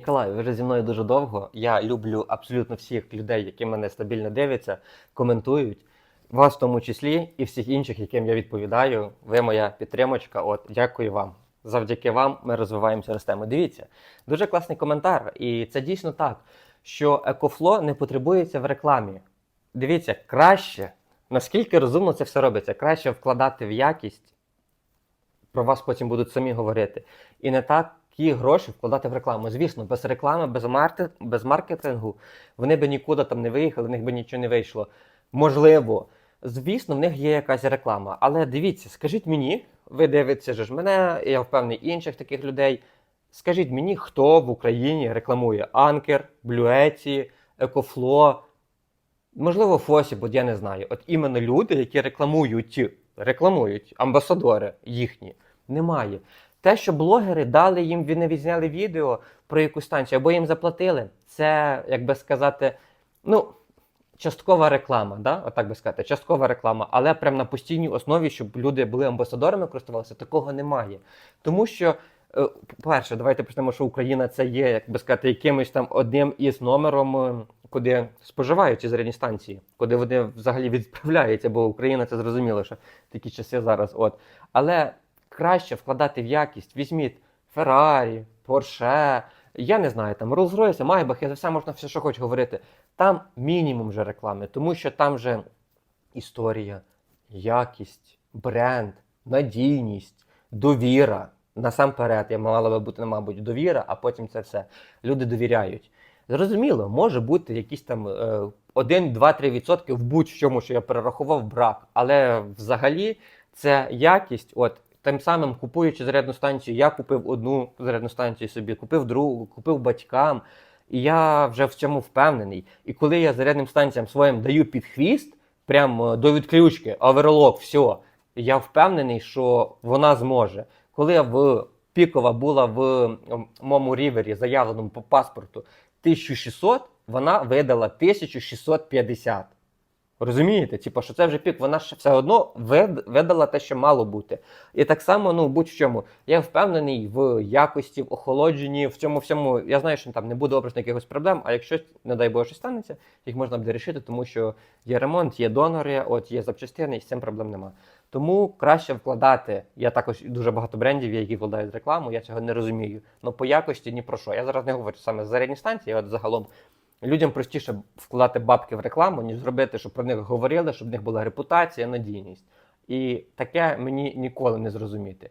Ніколай, ви вже зі мною дуже довго. Я люблю абсолютно всіх людей, які мене стабільно дивляться, коментують. Вас в тому числі і всіх інших, яким я відповідаю. Ви моя підтримочка. От дякую вам. Завдяки вам ми розвиваємося, ростемо. Дивіться, дуже класний коментар, і це дійсно так, що екофло не потребується в рекламі. Дивіться, краще, наскільки розумно це все робиться, краще вкладати в якість, про вас потім будуть самі говорити. І не такі гроші вкладати в рекламу. Звісно, без реклами, без, маркет, без маркетингу вони би нікуди там не виїхали, в них би нічого не вийшло. Можливо, звісно, в них є якась реклама. Але дивіться, скажіть мені, ви дивитеся ж мене, я впевнений інших таких людей. Скажіть мені, хто в Україні рекламує Анкер, Блюеті, Екофло, можливо, Фосі, бо я не знаю. От іменно люди, які рекламують, рекламують амбасадори їхні, немає. Те, що блогери дали їм, вони відзняли відео про якусь станцію, або їм заплатили, це, як би сказати, ну, часткова реклама, да? Отак би сказати, часткова реклама, але прям на постійній основі, щоб люди були амбасадорами, користувалися, такого немає. Тому що, е, по-перше, давайте почнемо, що Україна це є, як би сказати, якимось там одним із номером, е, куди споживають ці зарядні станції, куди вони взагалі відправляються, бо Україна це зрозуміло, що такі часи зараз. От. Але краще вкладати в якість. Візьміть Феррарі, Порше, я не знаю, там Rolls-Royce, Майбах, я за все можна все, що хочу говорити. Там мінімум вже реклами, тому що там вже історія, якість, бренд, надійність, довіра. Насамперед, я мала би бути, мабуть, довіра, а потім це все. Люди довіряють. Зрозуміло, може бути якісь там е, 1, 2, 3 відсотки в будь-чому, що я перерахував, брак. Але взагалі це якість. От тим самим купуючи зарядну станцію, я купив одну зарядну станцію собі, купив другу, купив батькам. І я вже в цьому впевнений. І коли я зарядним станціям своїм даю під хвіст, прямо до відключки, оверлок, все, я впевнений, що вона зможе. Коли я в Пікова була в моєму рівері, заявленому по паспорту 1600, вона видала 1650. Розумієте? Типу, що це вже пік, вона ж все одно вид- видала те, що мало бути. І так само, ну будь в чому. Я впевнений в якості, в охолодженні, в цьому всьому. Я знаю, що там не буде образно якихось проблем, а якщо, не дай Боже, щось станеться, їх можна буде рішити, тому що є ремонт, є донори, от є запчастини, і з цим проблем нема. Тому краще вкладати. Я також дуже багато брендів, які вкладають рекламу, я цього не розумію. Ну по якості ні про що. Я зараз не говорю саме за зарядні станції, от загалом. Людям простіше вкладати бабки в рекламу, ніж зробити, щоб про них говорили, щоб в них була репутація, надійність. І таке мені ніколи не зрозуміти.